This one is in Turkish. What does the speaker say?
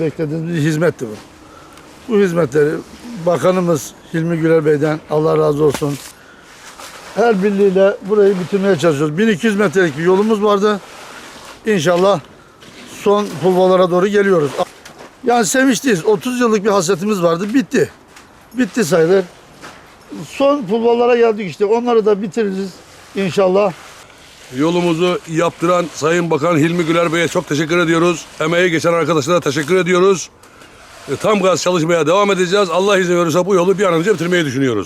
Beklediğimiz bir hizmetti bu. Bu hizmetleri Bakanımız Hilmi Güler Bey'den Allah razı olsun. Her birliğiyle burayı bitirmeye çalışıyoruz. 1200 metrelik bir yolumuz vardı. İnşallah son pulvalara doğru geliyoruz. Yani sevinçliyiz. 30 yıllık bir hasretimiz vardı. Bitti. Bitti sayılır. Son pulvalara geldik işte. Onları da bitiririz inşallah. Yolumuzu yaptıran Sayın Bakan Hilmi Güler Bey'e çok teşekkür ediyoruz. Emeği geçen arkadaşlara teşekkür ediyoruz. E, Tam gaz çalışmaya devam edeceğiz. Allah izin verirse bu yolu bir an önce bitirmeyi düşünüyoruz.